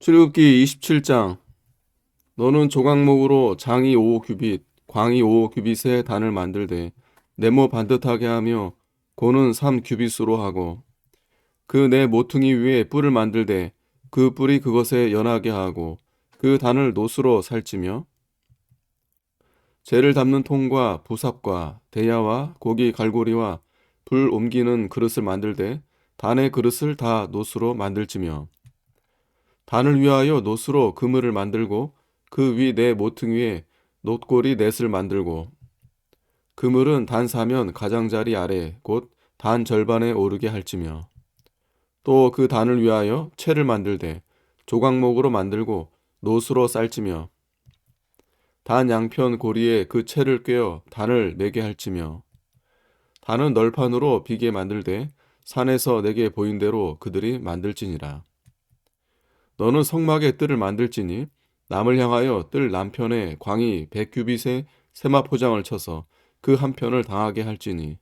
출애굽기 27장. 너는 조각목으로 장이 5규빗, 광이 5규빗의 단을 만들되 네모 반듯하게 하며 고는 3규빗으로 하고 그네 모퉁이 위에 뿔을 만들되 그 뿔이 그것에 연하게 하고 그 단을 노수로 살찌며 재를 담는 통과 부삽과 대야와 고기 갈고리와 불 옮기는 그릇을 만들되 단의 그릇을 다 노수로 만들지며 단을 위하여 노수로 그물을 만들고 그 위 네 모퉁이에 놋고리 넷을 만들고 그물은 단 사면 가장자리 아래 곧 단 절반에 오르게 할지며 또 그 단을 위하여 채를 만들되 조각목으로 만들고 노수로 쌀지며 단 양편 고리에 그 채를 꿰어 단을 내게 할지며 단은 널판으로 비게 만들되 산에서 내게 보인 대로 그들이 만들지니라. 너는 성막의 뜰을 만들지니 남을 향하여 뜰 남편에 광이 백규빗의 세마 포장을 쳐서 그 한편을 당하게 할지니.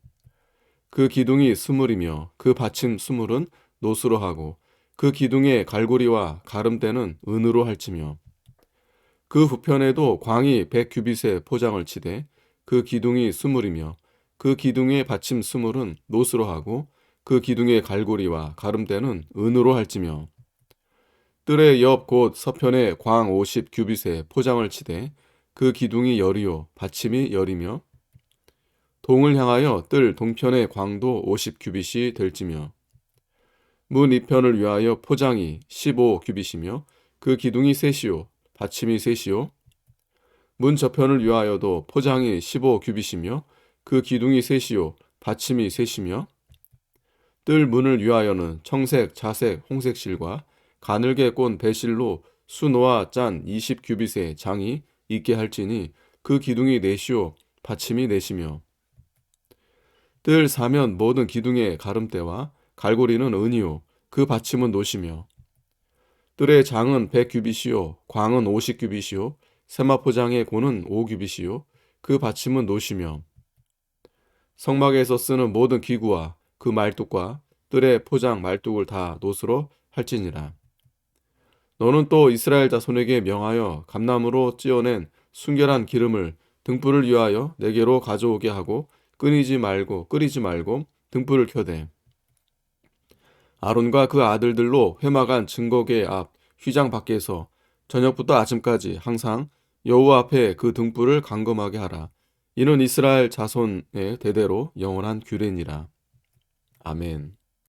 그 기둥이 스물이며 그 받침 스물은 노수로 하고 그 기둥의 갈고리와 가름대는 은으로 할지며. 그 부편에도 광이 백규빗의 포장을 치되 그 기둥이 스물이며 그 기둥의 받침 스물은 노수로 하고 그 기둥의 갈고리와 가름대는 은으로 할지며 뜰의 옆곧 서편에 광50 규빗의 포장을 치되 그 기둥이 열이요 받침이 열이며 동을 향하여 뜰 동편의 광도 50 규빗이 될지며 문 이편을 위하여 포장이 15 규빗이며 그 기둥이 셋이요 받침이 셋이요. 문 저편을 위하여도 포장이 15 규빗이며 그 기둥이 셋이요 받침이 셋이며 뜰 문을 위하여는 청색, 자색, 홍색 실과 가늘게 꼰 배실로 수노와 짠 20규빗의 장이 있게 할지니 그 기둥이 넷이요 받침이 넷이며. 뜰 사면 모든 기둥의 가름대와 갈고리는 은이요 그 받침은 노시며. 뜰의 장은 100규빗이요 광은 50규빗이요 세마포장의 고는 5규빗이요 그 받침은 노시며. 성막에서 쓰는 모든 기구와 그 말뚝과 뜰의 포장 말뚝을 다 노스로 할지니라. 너는 또 이스라엘 자손에게 명하여 감나무로 찌어낸 순결한 기름을 등불을 위하여 내게로 가져오게 하고 끊이지 말고 끓이지 말고 등불을 켜되 아론과 그 아들들로 회막안 증거계 앞 휘장 밖에서 저녁부터 아침까지 항상 여호와 앞에 그 등불을 감금하게 하라. 이는 이스라엘 자손의 대대로 영원한 규례니라. 아멘.